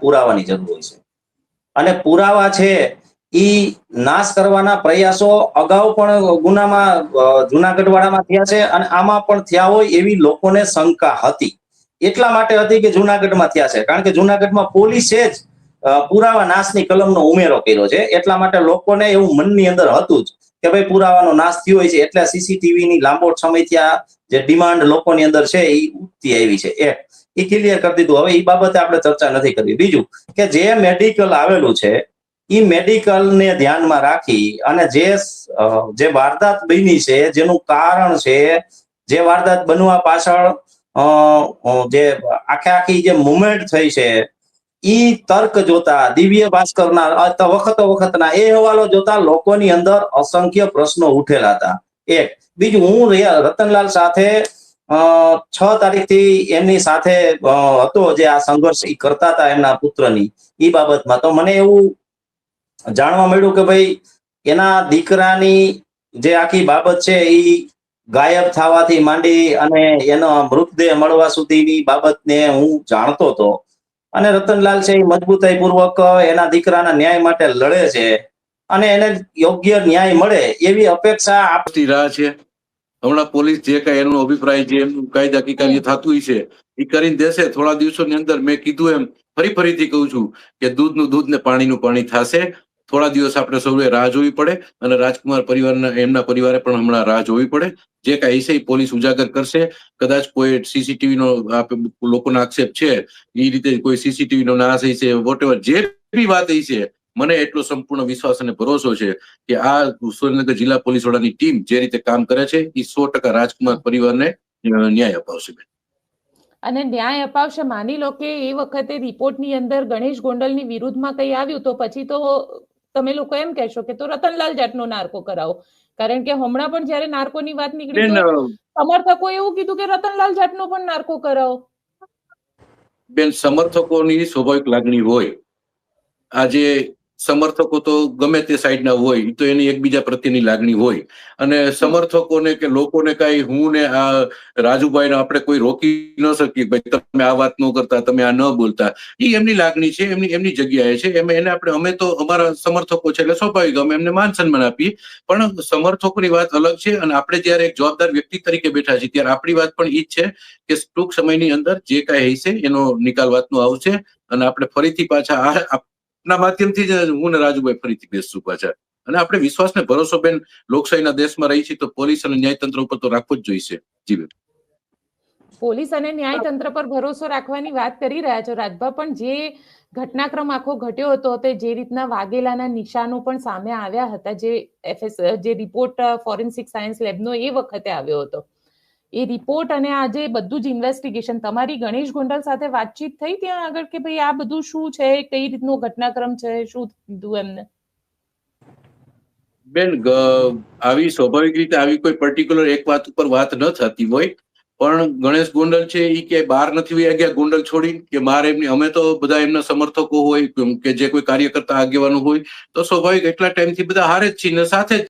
પુરાવાની જરૂર હોય છે. અને પુરાવા છે એ નાશ કરવાના પ્રયાસો અગાઉ પણ ગુનામાં જુનાગઢ વાળામાં થયા છે અને આમાં પણ થયા હોય એવી લોકોને શંકા હતી. એટલા માટે હતી કે જુનાગઢમાં થયા છે. કારણ કે જુનાગઢમાં પોલીસે જ પુરાવા નાશની કલમનો ઉમેરો કર્યો છે. એટલા માટે લોકોને એવું મનની અંદર હતું જ. કે ભાઈ પુરાવાનો નાશ થયો હોય છે એટલે સીસીટીવી ની લાંબો સમયથી આ જે ડિમાન્ડ લોકોની અંદર છે એ ઉઠતી આવી છે. એ એ ક્લિયર કરી દીધું. હવે એ બાબતે આપણે ચર્ચા નથી કરવી. બીજું, કે જે મેડિકલ આવેલું છે એ મેડિકલ ને ધ્યાનમાં રાખી અને જે જે વારદાત બની છે, જેનું કારણ છે, જે વારદાત બનવા પાછળ જે આખે આખી જે મુવમેન્ટ થઈ છે ઈ તર્ક જોતા, દિવ્ય ભાસ્કરના વખતો વખતના, એ હવાલો જોતા લોકોની અંદર અસંખ્ય પ્રશ્નો ઉઠેલા હતા. એક, બીજું, હું રતનલાલ સાથે છ તારીખથી એમની સાથે હતો જે આ સંઘર્ષ ઈ કરતા હતા એમના પુત્રની. ઈ બાબતમાં તો મને એવું જાણવા મળ્યું કે ભાઈ, એના દીકરાની જે આખી બાબત છે ઈ ગાયબ થવાથી માંડી અને એનો મૃતદેહ મળવા સુધીની બાબતને હું જાણતો હતો અને રતનલાલ છે એ મજબૂતાઈ પૂર્વક એના દીકરાના ન્યાય માટે લડે છે અને એને યોગ્ય ન્યાય મળે એવી અપેક્ષા આપતી રહ્યા રાહ છે. હમણાં પોલીસ જે કઈ એનો અભિપ્રાય જે કાયદા કી કાર્ય થતું છે એ કરીને દેશે. થોડા દિવસોની અંદર મેં કીધું એમ, ફરી ફરીથી કહું છું કે દૂધનું દૂધ ને પાણીનું પાણી થશે. થોડા દિવસ આપણે સૌએ રાહ જોવી પડે અને રાજકુમાર પરિવારના, એમના પરિવારે પણ હમણાં રાહ જોવી પડે જે કાંઈ છે એ પોલીસ ઉજાગર કરશે કદાચ કોઈ સીસીટીવી નો લોકોનો આક્ષેપ છે એ રીતે કોઈ સીસીટીવીનો નાશ હશે વોટેવર જે બી વાત હશે, મને એટલો સંપૂર્ણ વિશ્વાસ અને ભરોસો છે કે આ સુરેન્દ્રનગર જિલ્લા પોલીસ વડાની ટીમ જે રીતે કામ કરે છે એ સો ટકા રાજકુમાર પરિવારને ન્યાય અપાવશે, બેન. અને ન્યાય અપાવશે, માની લો કે એ વખતે રિપોર્ટની અંદર ગણેશ ગોંડલની વિરુદ્ધમાં કંઈ આવ્યું, તો પછી તો તમે લોકો એમ કહેશો કે તો રતનલાલ જાટનો નાર્કો કરાવો. કારણ કે હમણાં પણ જ્યારે નાર્કોની વાત નીકળી સમર્થકો એવું કીધું કે રતનલાલ જાટનો પણ નાર્કો કરાવો. બેન સમર્થકોની સ્વાભાવિક લાગણી હોય. આજે સમર્થકો તો ગમે તે સાઈડના હોય તો એની એકબીજા પ્રત્યેની લાગણી હોય. અને સમર્થકોને કે લોકોને કઈ હું ને આ રાજુભાઈને આપણે કોઈ રોકી ન શકીએ ભાઈ તમે આ વાત ન કરતા, તમે આ ન બોલતા. એ એમની લાગણી છે, એમની એમની જગ્યાએ છે. એમ, એને આપણે, અમે તો અમારા સમર્થકો છે એટલે સ્વાભાવિક અમે એમને માન સન્માન આપીએ. પણ સમર્થકોની વાત અલગ છે અને આપણે જ્યારે એક જવાબદાર વ્યક્તિ તરીકે બેઠા છીએ ત્યારે આપણી વાત પણ ઈ જ છે કે ટૂંક સમયની અંદર જે કાંઈ હશે એનો નિકાલ વાતનો આવશે અને આપણે ફરીથી પાછા આ આપના માધ્યમથી જ હું ને રાજુભાઈ ફરીથી બેસશું પાછા અને આપણે વિશ્વાસ ને ભરોસો બેન, લોકશાહીના દેશમાં રહી છીએ તો પોલીસ અને ન્યાયતંત્ર ઉપર તો રાખવું જ જોઈશે. જી બેન. પોલીસ અને ન્યાયતંત્ર પર ભરોસો રાખવાની વાત કરી રહ્યા છો રાજભા, પણ જે ઘટનાક્રમ આખો ઘટ્યો હતો તે જે રીતના વાઘેલાના નિશાનો પણ સામે આવ્યા હતા, જે એફએસ જે રિપોર્ટ ફોરેન્સિક સાયન્સ લેબનો એ વખતે આવ્યો હતો. એ રિપોર્ટ અને આજે બધું જ ઇન્વેસ્ટિગેશન તમારી ગણેશ ગોંડલ સાથે વાતચીત થઈ ત્યાં આગળ કે ભાઈ આ બધું શું છે, કઈ રીતનો ઘટનાક્રમ છે, શું કીધું એમને? બેન આવી સ્વાભાવિક રીતે આવી કોઈ પર્ટિક્યુલર એક વાત ઉપર વાત ન થતી હોય, પણ ગણેશ ગોંડલ છે એ કે બહાર નથી વહી ગયા ગોંડલ છોડી કે મારે એમની, અમે તો બધા એમના સમર્થકો હોય, કે જે કોઈ કાર્યકર્તા આગેવાનો હોય, તો સ્વાભાવિક એટલા ટાઈમથી બધા હારે જ છીએ ને સાથે જ